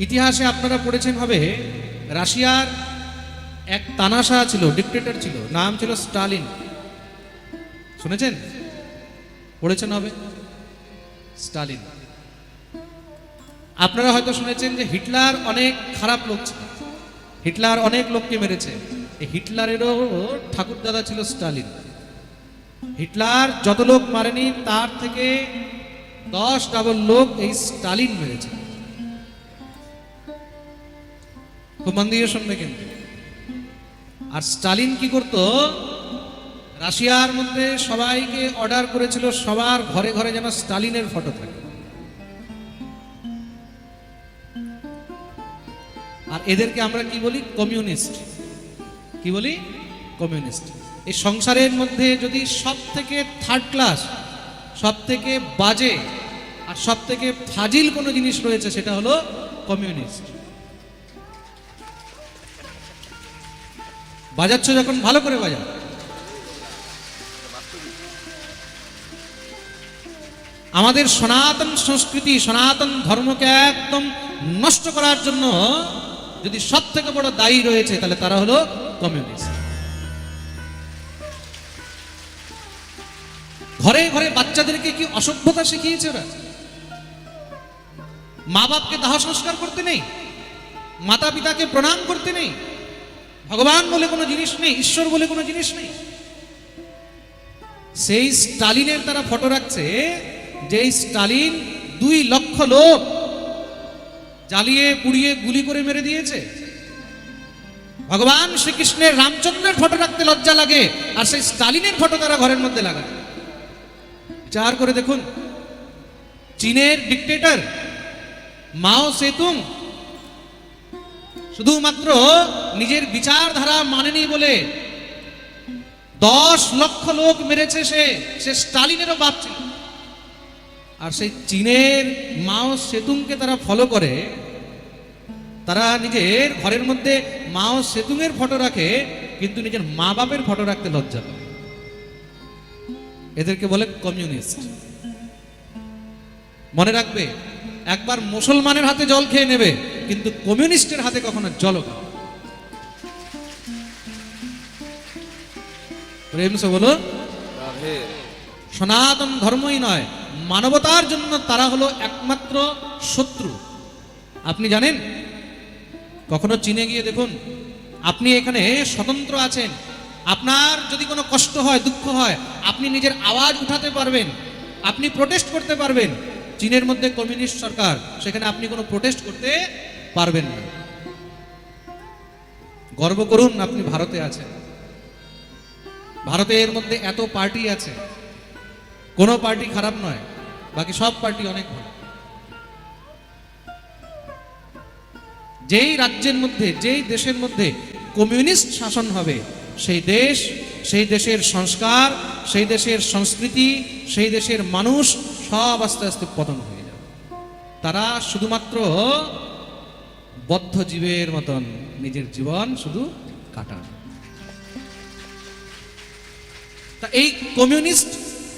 ইতিহাসে আপনারা পড়েছেন হবে রাশিয়ার এক তানাশা ছিল ডিক্টেটর ছিল, নাম ছিল স্টালিন। শুনেছেন? পড়েছেন হবে? স্টালিন। আপনারা হয়তো শুনেছেন যে হিটলার অনেক খারাপ লোক ছিল। হিটলার অনেক লোককে মেরেছে। এই হিটলারেরও ঠাকুরদাদা ছিল স্টালিন। হিটলার যত লোক মারেনি, তার থেকে দশ ডাবল লোক এই স্টালিন মেরেছে। খুব মন দিয়ে শুনবে কিন্তু। আর স্টালিন কি করত? রাশিয়ার মধ্যে সবাইকে অর্ডার করেছিল, সবার ঘরে ঘরে যেন স্টালিনের ফটো থাকে। আর এদেরকে আমরা কি বলি? কমিউনিস্ট। কি বলি? কমিউনিস্ট। এই সংসারের মধ্যে যদি সব থেকে থার্ড ক্লাস সব থেকে বাজে আর সব থেকে ফাজিল কোনো জিনিস রয়েছে, সেটা হলো কমিউনিস্ট। বাজাচ্ছ যখন, ভালো করে বাজাও। আমাদের সনাতন সংস্কৃতি, সনাতন ধর্মকে একদম নষ্ট করার জন্য যদি সব থেকে বড় দায়ী রয়েছে, তাহলে তারা হলো কমিউনিস্ট ঘরে ঘরে বাচ্চাদেরকে কি অসভ্যতা শিখিয়েছে ওরা? মা বাপকে দাহ সংস্কার করতে নেই মাতা পিতাকে প্রণাম করতে নেই ভগবান বলে কোনো জিনিস নেই, ঈশ্বর বলে কোনো জিনিস নেই। সেই স্টালিনের তারা ফটো রাখছে যে স্টালিন দুই লক্ষ লোক জ্বালিয়ে, পুড়িয়ে, গুলি করে মেরে দিয়েছে। ভগবান শ্রীকৃষ্ণের রামচন্দ্রের ফটো রাখতে লজ্জা লাগে, আর সেই স্টালিনের ফটো তারা ঘরের মধ্যে লাগায়। বিচার করে দেখুন, চীনের ডিক্টেটর মাও সেতুং শুধুমাত্র নিজের বিচারধারা মানেনি বলে দশ লক্ষ লোক মেরেছে সে সে স্টালিনেরও বাপ ছিল। আর সেই চীনের মাও সেতুংকে তারা ফলো করে। তারা নিজের ঘরের মধ্যে মাও সেতুংয়ের ফটো রাখে, কিন্তু নিজের মা বাপের ফটো রাখতে লজ্জা পায়। এদেরকে বলে কমিউনিস্ট মনে রাখবে, একবার মুসলমানের হাতে জল খেয়ে নেবে। কিন্তু কমিউনিস্টের হাতে কখনো জল খাবে প্রেম সে বলো। সনাতন ধর্মই নয়, মানবতার জন্য তারা হলো একমাত্র শত্রু। আপনি জানেন? কখনো চীনে গিয়ে দেখুন, আপনি এখানে স্বতন্ত্র আছেন, আপনার যদি কোনো কষ্ট হয়, দুঃখ হয়, আপনি নিজের আওয়াজ উঠাতে পারবেন, আপনি প্রোটেস্ট করতে পারবেন। চীনের মধ্যে কমিউনিস্ট সরকার, সেখানে আপনি কোনো প্রোটেস্ট করতে পারবেন না। গর্ব করুন, আপনি ভারতে আছেন। ভারতের মধ্যে এত পার্টি আছে। কোনো পার্টি খারাপ নয়, বাকি সব পার্টি অনেক ভালো। যেই রাজ্যের মধ্যে, যেই দেশের মধ্যে কমিউনিস্ট শাসন হবে, সেই দেশ, সেই দেশের সংস্কার, সেই দেশের সংস্কৃতি, সেই দেশের মানুষ সব আস্তে আস্তে পতন হয়ে যাবে। তারা শুধুমাত্র বদ্ধ জীবের মতন নিজের জীবন শুধু কাটান। তা এই কমিউনিস্ট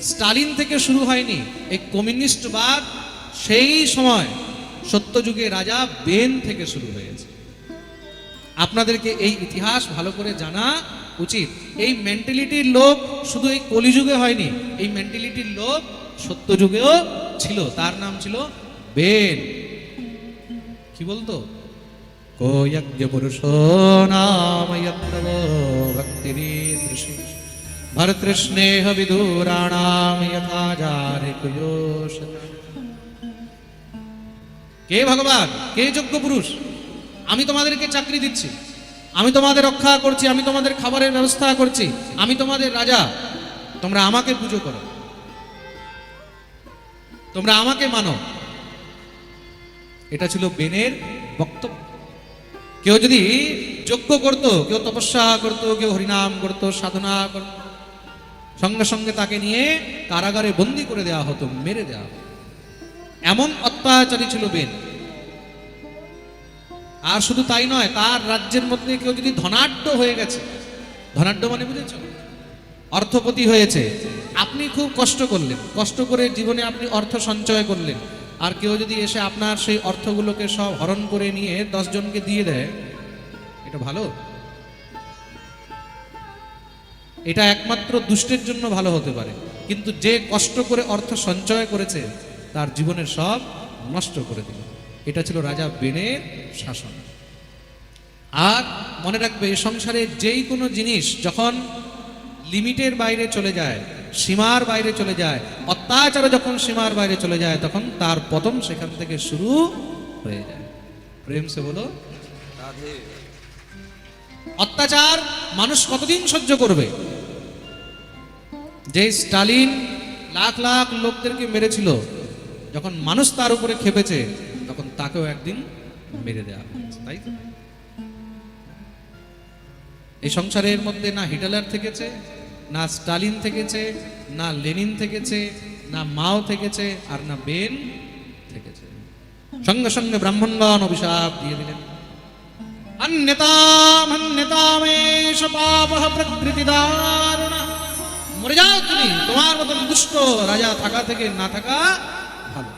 স্টালিন থেকে শুরু হয়নি, এই কমিউনিস্টবাদ সেই সময় সত্যযুগে রাজা বেন থেকে শুরু হয়েছে। আপনাদেরকে এই ইতিহাস ভালো করে জানা উচিত। এই মেন্টালিটির লোক শুধু এই কলিযুগে হয়নি, এই মেন্টালিটির লোক সত্যযুগেও ছিল। তার নাম ছিল বেন। কি বলতো? যত্র ভক্তিরিদৃশি ভরতৃষ্ণেহ বিদুরাণাম যথা কে ভগবান? কে যোগ্য পুরুষ? আমি তোমাদেরকে চাকরি দিচ্ছি। আমি তোমাদের রক্ষা করছি, আমি তোমাদের খাবারের ব্যবস্থা করছি, আমি তোমাদের রাজা। তোমরা আমাকে পুজো করো। তোমরা আমাকে মানো। এটা ছিল বেনের বক্তব্য। কেউ যদি যজ্ঞ করত, কেউ তপস্যা করত, কেউ হরিনাম করত, সাধনা করত, সঙ্গে সঙ্গে তাকে নিয়ে কারাগারে বন্দি করে দেওয়া হতো, মেরে দেওয়া হতো। এমন অত্যাচারী ছিল বেন। আর শুধু তাই নয়, তার রাজ্যের মধ্যে কেউ যদি ধনাঢ্য হয়ে গেছে, ধনাঢ্য মানে বুঝেছ? অর্থপতি হয়েছে। আপনি খুব কষ্ট করলেন, কষ্ট করে জীবনে আপনি অর্থ সঞ্চয় করলেন। আর কেউ যদি এসে আপনার সেই অর্থগুলোকে সব হরণ করে নিয়ে দশজনকে দিয়ে দেয়, এটা ভালো? এটা একমাত্র দুষ্টের জন্য ভালো হতে পারে। কিন্তু যে কষ্ট করে অর্থ সঞ্চয় করেছে, তার জীবনের সব নষ্ট করে দিল। এটা ছিল রাজা বেনের শাসন। আর মনে রাখবে সংসারে যেই কোনো জিনিস যখন লিমিটের বাইরে চলে যায় সীমার বাইরে চলে যায়। অত্যাচার যখন সীমার বাইরে চলে যায়, তখন তার পতন সেখান থেকে শুরু হয়ে যায়। প্রেম সে বলো অত্যাচার মানুষ কতদিন সহ্য করবে? যে স্টালিন লাখ লাখ লোকদেরকে মেরেছিল, যখন মানুষ তার উপরে খেপেছে, তখন তাকেও একদিন মেরে দেওয়া তাই তো? এই সংসারের মধ্যে না হিটলার থেকেছে না স্টালিন থেকেছে, না লেনিন থেকেছে, না মাও থেকেছে, আর না বেন থেকেছে। সঙ্গে সঙ্গে ব্রাহ্মণগণ অভিশাপ দিয়ে দিলেন। অন্যতামন্যতামেশ পাপহ প্রকৃতি দারুণ। মরে তুমি, তোমার মতন দুষ্ট রাজা থাকা থেকে না থাকা ভালো।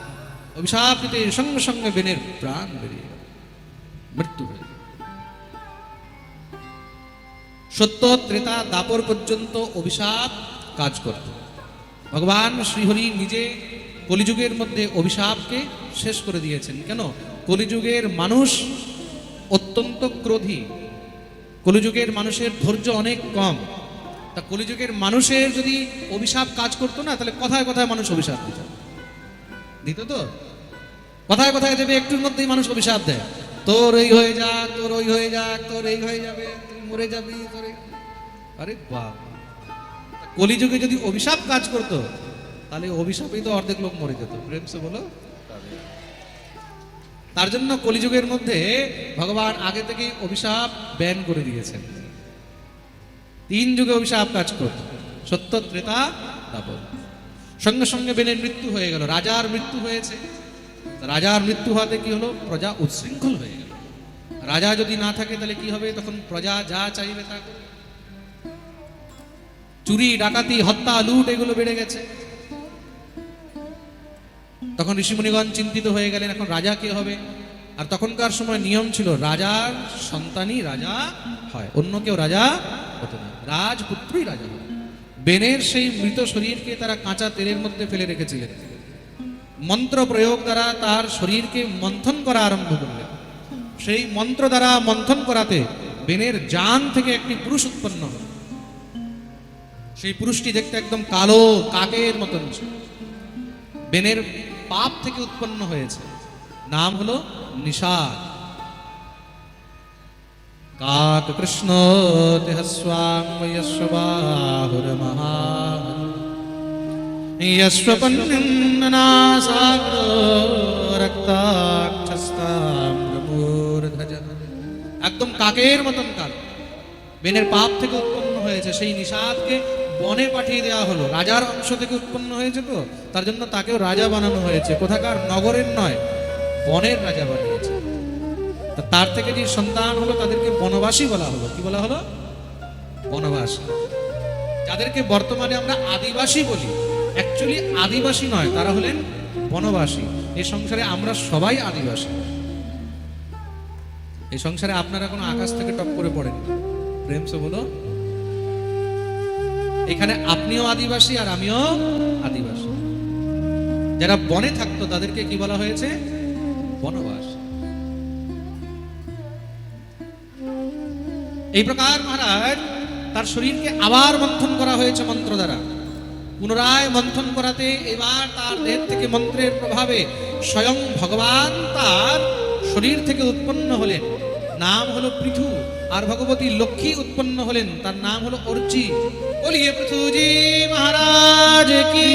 অভিশাপ দিতে সঙ্গে সঙ্গে বেনের প্রাণ বেরিয়ে সত্য ত্রেতা দাপর পর্যন্ত অভিশাপ কাজ করত। ভগবান শ্রীহরি নিজে কলিযুগের মধ্যে অভিশাপকে শেষ করে দিয়েছেন। কেন? কলিযুগের মানুষ অত্যন্ত ক্রোধী। কলিযুগের মানুষের ধৈর্য অনেক কম। তা কলিযুগের মানুষের যদি অভিশাপ কাজ করতো না, তাহলে কথায় কথায় মানুষ অভিশাপ দিত। দিত তো? কথায় কথায় দেবে, একটুর মধ্যেই মানুষ অভিশাপ দেয়। তোর এই হয়ে যাক, তোর ওই হয়ে যাক, তোর এই হয়ে যাবে। মরে যাবি তোর আরে বাপ কলিযুগে যদি অভিশাপ কাজ করতো, তাহলে অভিশাপেই তো অর্ধেক লোক মরে যেত। প্রেম সে বলো। তার জন্য কলিযুগের মধ্যে ভগবান আগে থেকেই অভিশাপ ব্যান করে দিয়েছেন। তিন যুগে অভিশাপ কাজ করত। সত্য, ত্রেতা দাপর সঙ্গে সঙ্গে বেনের মৃত্যু হয়ে গেল। রাজার মৃত্যু হয়েছে। রাজার মৃত্যু হওয়াতে কি হলো? প্রজা উচ্ছৃঙ্খল হয়ে গেল। রাজা যদি না থাকে তাহলে কি হবে? তখন প্রজা যা চাইবে তা চুরি, ডাকাতি, হত্যা, লুট এগুলো বেড়ে গেছে। তখন ঋষিমুনিগণ চিন্তিত হয়ে গেলেন, এখন রাজা কে হবে? আর তখনকার সময় নিয়ম ছিল, রাজার সন্তানই রাজা হয়, অন্য কেউ রাজা হতো না। রাজপুত্রই রাজা হয়। বেনের সেই মৃত শরীরকে তারা কাঁচা তেলের মধ্যে ফেলে রেখেছিলেন। মন্ত্র প্রয়োগ দ্বারা তার শরীরকে মন্থন করা আরম্ভ করলেন। সেই মন্ত্র দ্বারা মন্থন করাতে বেনের জান থেকে একটি পুরুষ উৎপন্ন হয়। সেই পুরুষটি দেখতে একদম কালো কাকের মতন বেনের পাপ থেকে উৎপন্ন হয়েছে। নাম হলো নিষাদ। কাক কৃষ্ণ দেহস্বাং যশ্ববাহুর মহা রক্তাক্ষস্তাম কাকের মতন কাল। বেনের পাপ থেকে উৎপন্ন হয়েছে, সেই নিষাদকে বনে পাঠিয়ে দেওয়া হলো। রাজার অংশ থেকে উৎপন্ন হয়েছে তো, তার জন্য তাকেও রাজা বানানো হয়েছে। কোথাকার নগরের নয়, বনের রাজা বানিয়েছে। তার থেকে যে সন্তান হলো, তাদেরকে বনবাসী বলা হলো। কি বলা হলো? বনবাসী। যাদেরকে বর্তমানে আমরা আদিবাসী বলি অ্যাকচুয়ালি আদিবাসী নয়, তারা হলেন বনবাসী। এই সংসারে আমরা সবাই আদিবাসী। এই সংসারে আপনারা কোনো আকাশ থেকে টপ করে পড়েন প্রেম সে বলো, এখানে আপনিও আদিবাসী আর আমিও আদিবাসী। যারা বনে থাকতো, তাদেরকে কি বলা হয়েছে? বনবাস। এই প্রকার মহারাজ, তার শরীরকে আবার মন্থন করা হয়েছে মন্ত্র দ্বারা। পুনরায় মন্থন করাতে এবার তার দেহ থেকে মন্ত্রের প্রভাবে স্বয়ং ভগবান তার শরীর থেকে উৎপন্ন হলেন। নাম হলো পৃথু, আর ভগবতী লক্ষ্মী উৎপন্ন হলেন। তার নাম হলো অর্চি বলিয়ে পৃথুজি মহারাজ, কি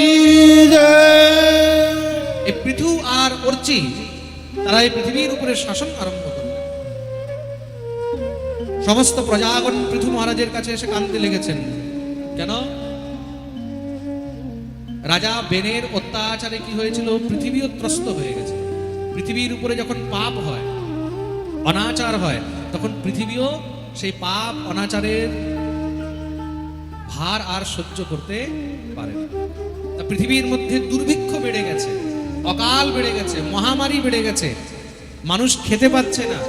এই পৃথু আর অর্চি তারা এই পৃথিবীর উপরে শাসন আরম্ভ করলেন। সমস্ত প্রজাগণ পৃথু মহারাজের কাছে এসে কাঁদতে লেগেছেন। কেন? রাজা বেনের অত্যাচারে কি হয়েছিল? পৃথিবীও ত্রস্ত হয়ে গেছে। পৃথিবীর উপরে যখন পাপ হয় অনাচার হয়, তখন পৃথিবীও সেই পাপ, অনাচারের ভার আর সহ্য করতে পারে না। পৃথিবীর মধ্যে দুর্ভিক্ষ বেড়ে গেছে, অকাল বেড়ে গেছে, মহামারী বেড়ে গেছে, মানুষ খেতে পাচ্ছে না,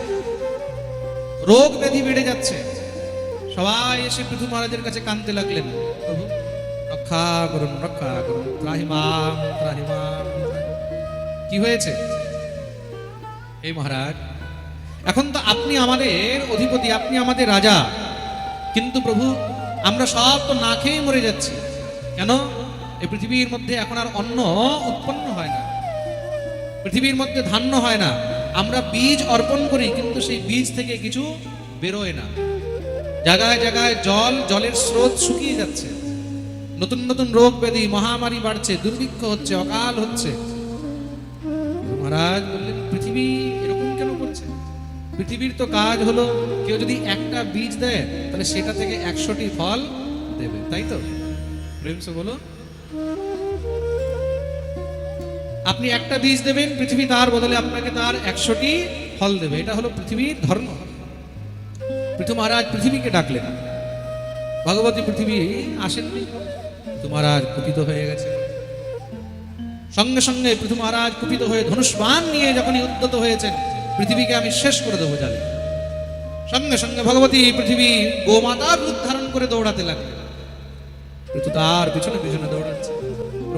রোগ ব্যাধি বেড়ে যাচ্ছে। সবাই এসে পৃথু মহারাজের কাছে কানতে লাগলেন রক্ষা করুন রক্ষা করুন ত্রাহিমাম ত্রাহিমাম কি হয়েছে? এই মহারাজ এখন তো আপনি আমাদের অধিপতি, আপনি আমাদের রাজা। কিন্তু প্রভু, আমরা সব তো না খেয়ে মরে যাচ্ছি। কেন? এই পৃথিবীর মধ্যে এখন আর অন্ন উৎপন্ন হয় না। পৃথিবীর মধ্যে ধান্য হয় না। আমরা বীজ অর্পণ করি, কিন্তু সেই বীজ থেকে কিছু বেরোয় না। জায়গায় জায়গায় জল, জলের স্রোত শুকিয়ে যাচ্ছে। নতুন নতুন রোগ ব্যাধি, মহামারী বাড়ছে, দুর্ভিক্ষ হচ্ছে, অকাল হচ্ছে। মহারাজ বললেন, পৃথিবী পৃথিবীর তো কাজ হলো কেউ যদি একটা বীজ দেয়, তাহলে সেটা থেকে একশোটি ফল দেবে, তাই তো? বলো। আপনি একটা বীজ দেবেন, পৃথিবী তার বদলে আপনাকে তার একশোটি ফল দেবে, এটা হলো পৃথিবীর ধর্ম। পৃথু মহারাজ পৃথিবীকে ডাকলেন। ভগবতী পৃথিবী, আসেননি? পৃথু মহারাজ কুপিত হয়ে গেছে। সঙ্গে সঙ্গে পৃথু মহারাজ কুপিত হয়ে ধনুষ্বান নিয়ে যখনই উদ্যত হয়েছেন পৃথিবীকে আমি শেষ করে দেবো জানি। সঙ্গে সঙ্গে ভগবতী পৃথিবী গোমাতার রূপ ধারণ করে দৌড়াতে লাগলেন পৃথু তার পিছনে পিছনে দৌড়াচ্ছে।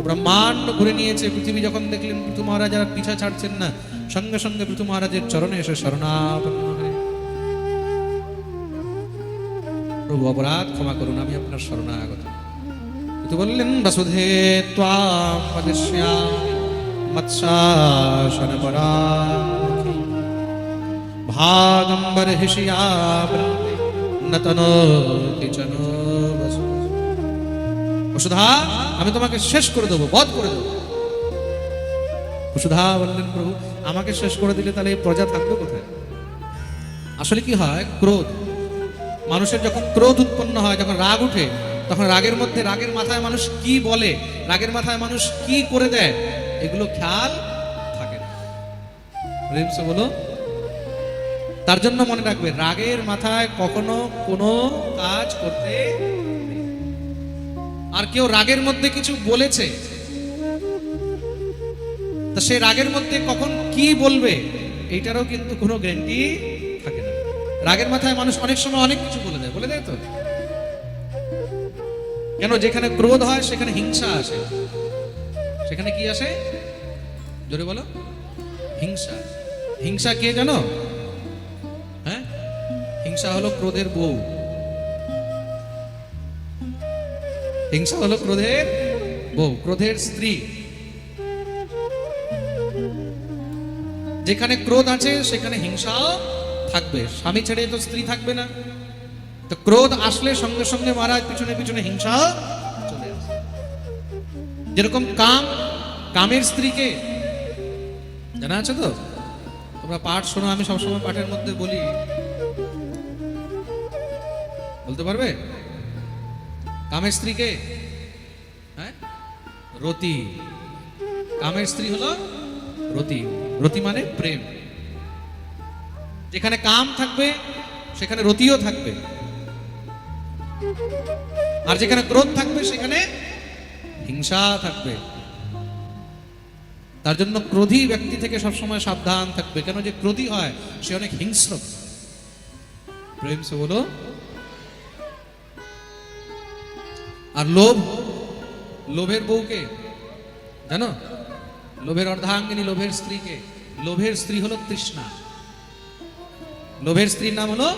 ব্রহ্মাণ্ড ঘুরে নিয়েছে। পৃথিবী যখন দেখলেন, পৃথু মহারাজ আর পিছা ছাড়ছেন না। সঙ্গে সঙ্গে পৃথু মহারাজের চরণে এসে শরণাপন্ন হয়ে প্রভু অপরাধ ক্ষমা করুন, আমি আপনার শরণাগত। কিন্তু বললেন, বসুধে ত্বাম মৎসাসন পরামুখী হিষিয়া বৃন্দে নতনোতি চন বসু বসুধা আমি তোমাকে শেষ করে দেবো, বধ করে দেবো। বসুধা বললেন, প্রভু, আমাকে শেষ করে দিলে তাহলে প্রজা থাকবে কোথায়? আসলে কি হয়, ক্রোধ। মানুষের যখন ক্রোধ উৎপন্ন হয়, যখন রাগ উঠে, তখন রাগের মধ্যে, রাগের মাথায় মানুষ কি বলে, রাগের মাথায় মানুষ কি করে দেয়, এগুলো খেয়াল থাকে না। বলো তার জন্য মনে রাখবে, রাগের মাথায় কখনো কোনো কাজ করতে আর কেউ রাগের মধ্যে কিছু বলেছে, তা সে রাগের মধ্যে কখন কি বলবে, এইটারও কিন্তু কোনো গ্যারান্টি থাকে না। রাগের মাথায় মানুষ অনেক সময় অনেক কিছু বলে দেয় বলে দেয় তো? কেন যেখানে ক্রোধ হয় সেখানে হিংসা আসে? সেখানে কি আসে? জোরে বলো। হিংসা। হিংসা কে জানো? হিংসা হলো ক্রোধের বউ। হিংসা হলো ক্রোধের বউ, ক্রোধের স্ত্রী। যেখানে ক্রোধ আছে, সেখানে হিংসাও থাকবে। স্বামী ছেড়ে তো স্ত্রী থাকবে না। তো ক্রোধ আসলে সঙ্গে সঙ্গে মহারাজ পিছনে পিছনে হিংসা চলে আসে। যেরকম কাম, কামের স্ত্রীকে, জানা আছে তো? তোমরা পাঠ শোনো, আমি সবসময় পাঠের মধ্যে বলি বলতে পারবে? কামের স্ত্রীকে হ্যাঁ? রতি। কামের স্ত্রী হলো রতি। রতি মানে প্রেম। যেখানে কাম থাকবে, সেখানে রতিও থাকবে। আর যেখানে ক্রোধ থাকবে, সেখানে হিংসা থাকবে। তার জন্য ক্রোধী ব্যক্তি থেকে সবসময় সাবধান থাকবে। কেন যে ক্রোধী হয়, সে অনেক হিংস্র। প্রেম সে বলো আর লোভ? লোভের বউকে? জানো? লোভের অর্ধাঙ্গিনী, লোভের স্ত্রীকে। লোভের স্ত্রী হলো তৃষ্ণা। লোভের স্ত্রীর নাম হলো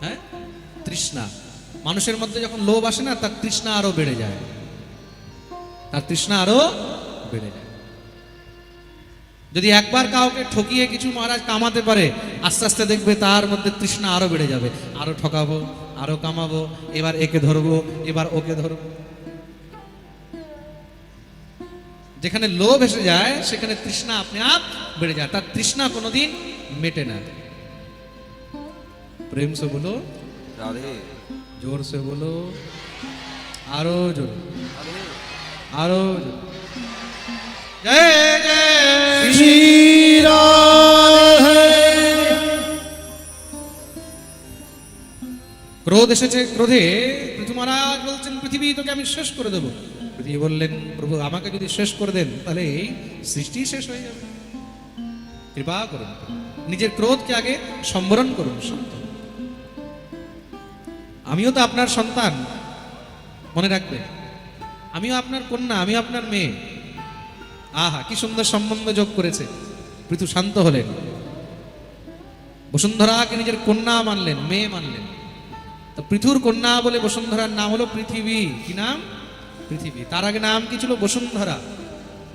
হ্যাঁ? তৃষ্ণা। মানুষের মধ্যে যখন লোভ আসে না, তার তৃষ্ণা আরও বেড়ে যায়। তার তৃষ্ণা আরও বেড়ে যায়। যদি একবার কাউকে ঠকিয়ে কিছু মহারাজ কামাতে পারে, আস্তে আস্তে দেখবে তার মধ্যে তৃষ্ণা আরও বেড়ে যাবে। আরও ঠকাবো। আরও কামাবো এবার একে ধরবো এবার ওকে ধরবো। যেখানে লোভ এসে যায় সেখানে তৃষ্ণা আপনি আপ বেড়ে যায় তার তৃষ্ণা কোনোদিন মেটে না। প্রেম সে বলো জোর সে বলো আরও জোর। আরও জয় জয়। ক্রোধ এসেছে, ক্রোধে পৃথু মহারাজ বলছেন, পৃথিবী তোকে আমি শেষ করে দেবো। পৃথিবী বললেন, প্রভু, আমাকে যদি শেষ করে দেন, তাহলে এই সৃষ্টি শেষ হয়ে যাবে। কৃপা করুন নিজের ক্রোধকে আগে সম্বরণ করুন শান্ত। হন। আমিও তো আপনার সন্তান, মনে রাখবে আমিও আপনার কন্যা, আমিও আপনার মেয়ে। আহা, কি সুন্দর সম্বন্ধ যোগ করেছে। পৃথু শান্ত হলেন। বসুন্ধরাকে নিজের কন্যা মানলেন, মেয়ে মানলেন। তো পৃথুর কন্যা বলে বসুন্ধরার নাম হলো পৃথিবী। কি নাম? পৃথিবী। তার আগে নাম কি ছিল? বসুন্ধরা।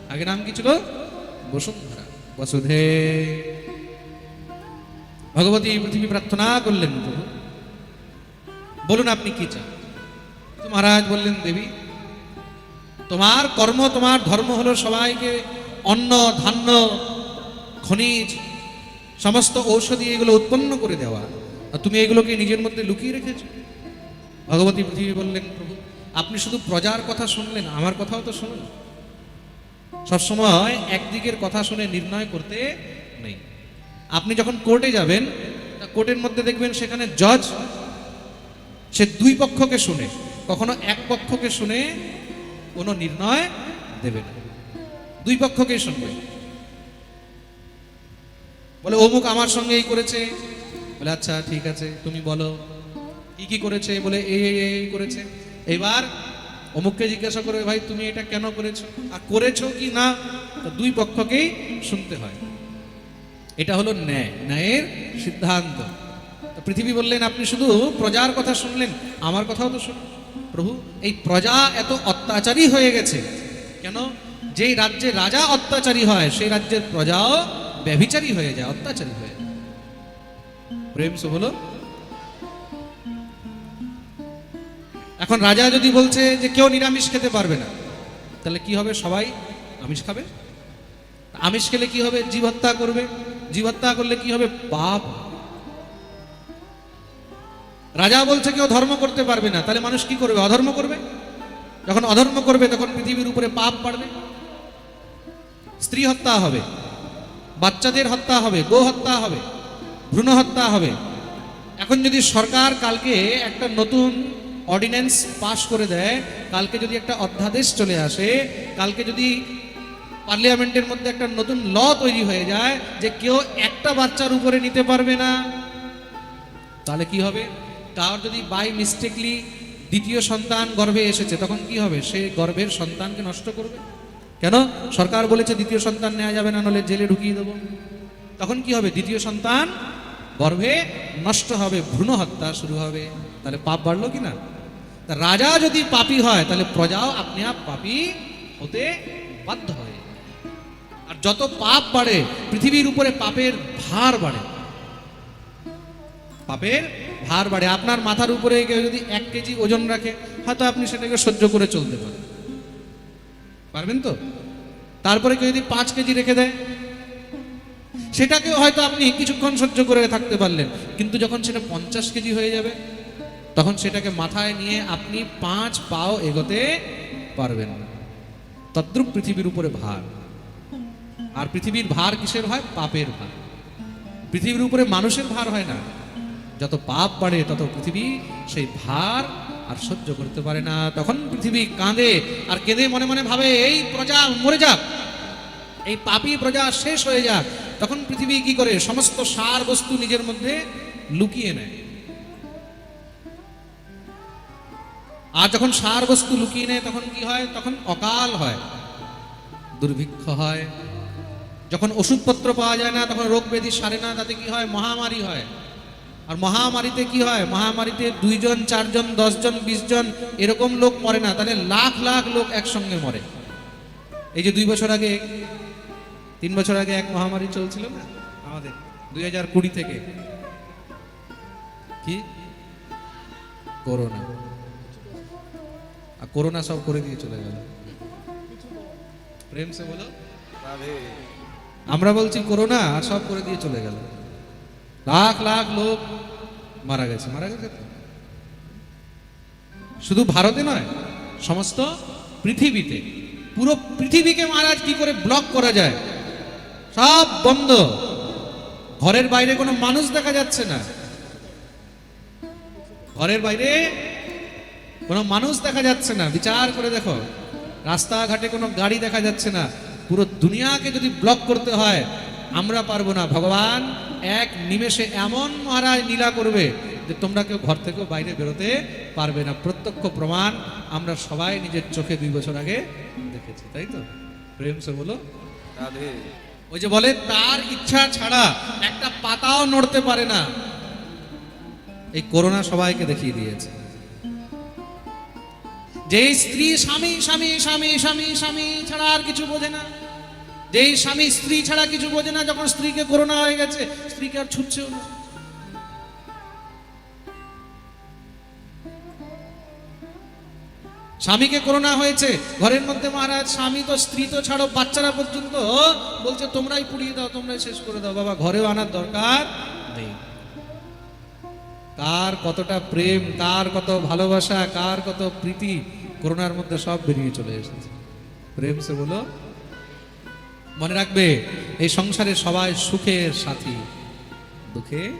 আগে নাম কি ছিল? বসুন্ধরা। বসুধে। ভগবতী পৃথিবী প্রার্থনা করলেন প্রভু। বলুন আপনি কি চান? মহারাজ বললেন, দেবী, তোমার কর্ম, তোমার ধর্ম হলো সবাইকে অন্ন, ধান্য, খনিজ, সমস্ত ঔষধি এগুলো উৎপন্ন করে দেওয়া। আর তুমি এগুলোকে নিজের মধ্যে লুকিয়ে রেখেছো? ভগবতী পৃথিবী বললেন, প্রভু, আপনি শুধু প্রজার কথা শুনলেন, আমার কথাও তো শুনুন। সবসময় একদিকের কথা শুনে নির্ণয় করতে নেই। আপনি যখন কোর্টে যাবেন কোর্টের মধ্যে দেখবেন সেখানে জজ, সে দুই পক্ষকে শুনে, কখনো এক পক্ষকে শুনে কোনো নির্ণয় দেবে না। দুই পক্ষকেই শুনবে। বলে, অমুক আমার সঙ্গে এই করেছে বলে আচ্ছা ঠিক আছে, তুমি বলো, কি কি করেছে? বলে, এই এই করেছে। এবার অমুককে জিজ্ঞাসা করে, ভাই, তুমি এটা কেন করেছ? আর করেছ কি না? দুই পক্ষকেই শুনতে হয়। এটা হলো ন্যায়, ন্যায়ের সিদ্ধান্ত। পৃথিবী বললেন, আপনি শুধু প্রজার কথা শুনলেন, আমার কথাও তো শুনুন। প্রভু, এই প্রজা এত অত্যাচারী হয়ে গেছে। কেন? যেই রাজ্যে রাজা অত্যাচারী হয়, সেই রাজ্যের প্রজাও ব্যভিচারী হয়ে যায়, অত্যাচারী হয়ে প্রেম সে হলো? এখন রাজা যদি বলছে যে কেউ নিরামিষ খেতে পারবে না, তাহলে কি হবে সবাই? আমিষ খাবে? আমিষ খেলে কি হবে? জীব হত্যা করবে। জীব হত্যা করলে কি হবে? পাপ রাজা বলছে কেউ ধর্ম করতে পারবে না, তাহলে মানুষ কি করবে? অধর্ম করবে? যখন অধর্ম করবে, তখন পৃথিবীর উপরে পাপ বাড়বে। স্ত্রী হত্যা হবে, বাচ্চাদের হত্যা হবে গো হত্যা হবে। ভ্রূণ হত্যা হবে। এখন যদি সরকার কালকে একটা নতুন অর্ডিন্যান্স পাশ করে দেয়, কালকে যদি একটা অধ্যাদেশ চলে আসে, কালকে যদি পার্লামেন্টের মধ্যে একটা নতুন ল তৈরি হয়ে যায় যে কেউ একটা বাচ্চার উপরে নিতে পারবে না, তাহলে কি হবে? তার যদি বাই মিস্টেকলি দ্বিতীয় সন্তান গর্ভে এসেছে, তখন কি হবে? সে গর্ভের সন্তানকে নষ্ট করবে? কেন? সরকার বলেছে দ্বিতীয় সন্তান নেওয়া যাবে না নলে জেলে ঢুকিয়ে দেবো। তখন কি হবে? দ্বিতীয় সন্তান গর্ভে নষ্ট হবে, ভ্রূণ হত্যা শুরু হবে। তাহলে পাপ বাড়লো কি না তা রাজা যদি পাপী হয়, তাহলে প্রজাও আপনি আপ পাপী হতে বাধ্য হয়। আর যত পাপ বাড়ে, পৃথিবীর উপরে পাপের ভার বাড়ে। পাপের ভার বাড়ে। আপনার মাথার উপরে কেউ যদি এক কেজি ওজন রাখে, হয়তো আপনি সেটাকে সহ্য করে চলতে পারেন। পারবেন তো? তারপরে কেউ যদি পাঁচ কেজি রেখে দেয় সেটাকে হয়তো আপনি কিছুক্ষণ সহ্য করে থাকতে পারলেন, কিন্তু যখন সেটা পঞ্চাশ কেজি হয়ে যাবে, তখন সেটাকে মাথায় নিয়ে আপনি পাঁচ পাও এগোতে পারবেন না। তদ্রুপ পৃথিবীর উপরে ভার। আর পৃথিবীর ভার কিসের হয় পাপের ভার। পৃথিবীর উপরে মানুষের ভার হয় না। যত পাপ বাড়ে, তত পৃথিবী সেই ভার আর সহ্য করতে পারে না। তখন পৃথিবী কাঁদে, আর কেঁদে মনে মনে ভাবে, এই প্রজা, মরে যাক। এই পাপী প্রজা শেষ হয়ে যাক, তখন পৃথিবী কি করে? সমস্ত সার বস্তু নিজের মধ্যে লুকিয়ে নেয়। আর যখন সার বস্তু লুকিয়ে নেয়, তখন কি হয়? তখন অকাল হয়, দুর্ভিক্ষ হয়। যখন ওষুধপত্র পাওয়া যায় না, তখন রোগ ব্যাধি সারে না, তাতে কি হয়? মহামারী হয়। আর মহামারীতে কি হয়? মহামারীতে দুইজন, চারজন, দশজন বিশ জন এরকম লোক মরে না, তাহলে লাখ লাখ লোক একসঙ্গে মরে। এই যে দুই বছর আগে তিন বছর আগে এক মহামারী চলছিল না? আমাদের দুই হাজার কুড়ি থেকে। কি? করোনা। আর করোনা সব করে দিয়ে চলে গেল। প্রেম সে বলো? আমরা বলছি করোনা আর সব করে দিয়ে চলে গেল। লাখ লাখ লোক মারা গেছে। মারা গেছে? শুধু ভারতে নয় সমস্ত পৃথিবীতে। পুরো পৃথিবীকে মহারাজ কি করে ব্লক করা যায়? সব বন্ধ। ঘরের বাইরে কোনো মানুষ দেখা যাচ্ছে না। ঘরের বাইরে কোনো মানুষ দেখা যাচ্ছে না। বিচার করে দেখো, রাস্তাঘাটে কোনো গাড়ি দেখা যাচ্ছে না। পুরো দুনিয়াকে যদি ব্লক করতে হয়, আমরা পারব না। ভগবান এক নিমেষে এমন মহারাজ নীলা করবে যে তোমরা কেউ ঘর থেকেও বাইরে বেরোতে পারবে না। প্রত্যক্ষ প্রমাণ আমরা সবাই নিজের চোখে দুই বছর আগে দেখেছি, তাই তো? প্রেম সে বলো। রাধে। ওই যে বলে, তার ইচ্ছা ছাড়া একটা পাতাও নড়তে পারে না। এই করোনা সবাইকে দেখিয়ে দিয়েছে। যে স্ত্রী স্বামী স্বামী স্বামী স্বামী স্বামী ছাড়া আর কিছু বোঝে না। যেই স্বামী স্ত্রী ছাড়া কিছু বোঝে না, যখন স্ত্রীকে করোনা হয়ে গেছে, স্ত্রীকে আর ছুটছেও না। স্বামীকে করোনা হয়েছে। ঘরের মধ্যে মহারাজ, স্বামী তো স্ত্রী তো ছাড়ো, বাচ্চারা পর্যন্ত। বলছে, তোমরাই পুড়িয়ে দাও, তোমরাই শেষ করে দাও। বাবা, ঘরেও আনার দরকার নেই। কার কতটা প্রেম, কার কত ভালোবাসা, কার কত প্রীতি করোনার মধ্যে সব বেরিয়ে চলে এসেছে। প্রেম সে বলো। মনে রাখবে, এই সংসারে সবাই সুখের সাথী। দুঃখে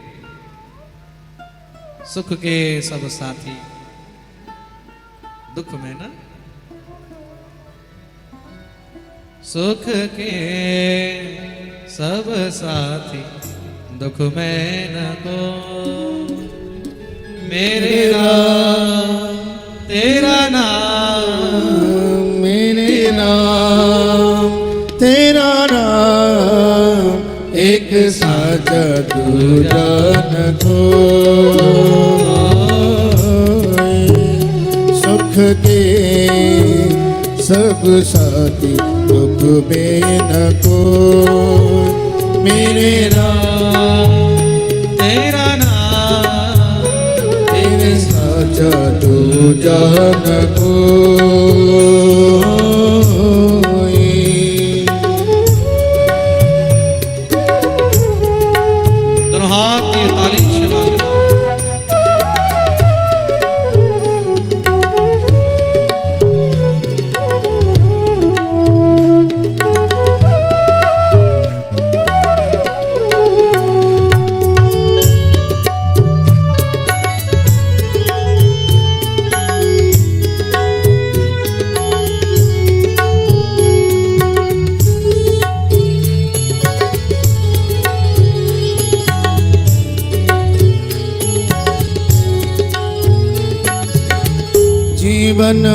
সুখকে সব সাথী। दुख में ना? सुख के सब साथी दुख में न को। मेरे नाम, तेरा नाम। मेरे नाम, तेरा नाम। एक साथ दूजा न कोई। साथी दुख में न को मेरे नाम तेरा नाम तेरे साचा दूजा न कोई। जीवन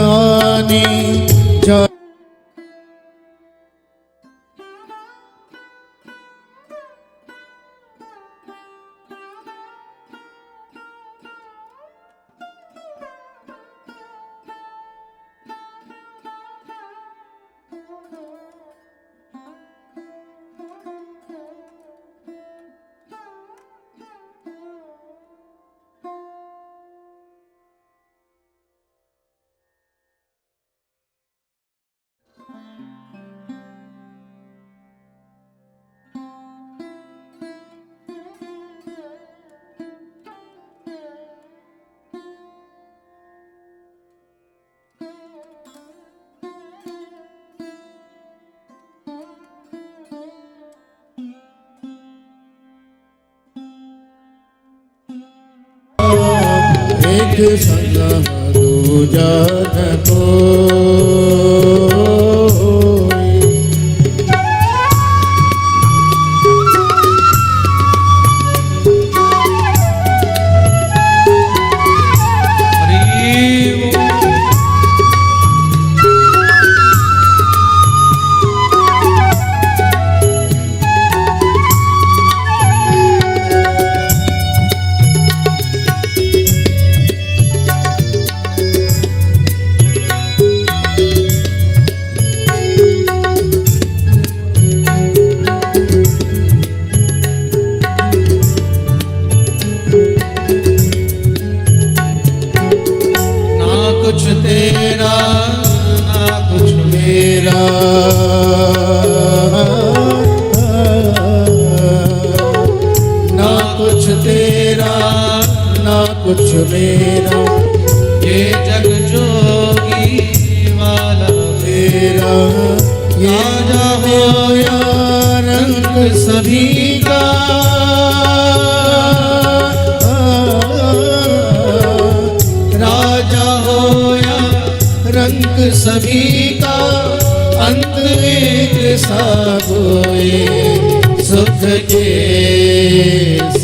संग दूजा न कोई।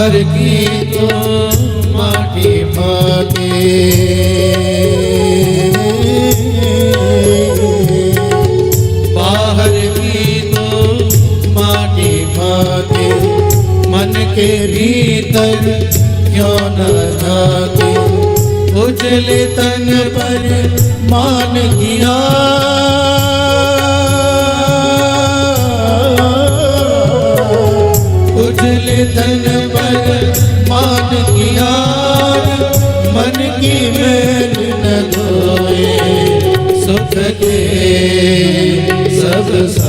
बाहर की तो माटी माटी। बाहर की तो माटी माटी। मन के भीतर क्यों न झाके उजले तन पर मान किया उजले तन सब साथी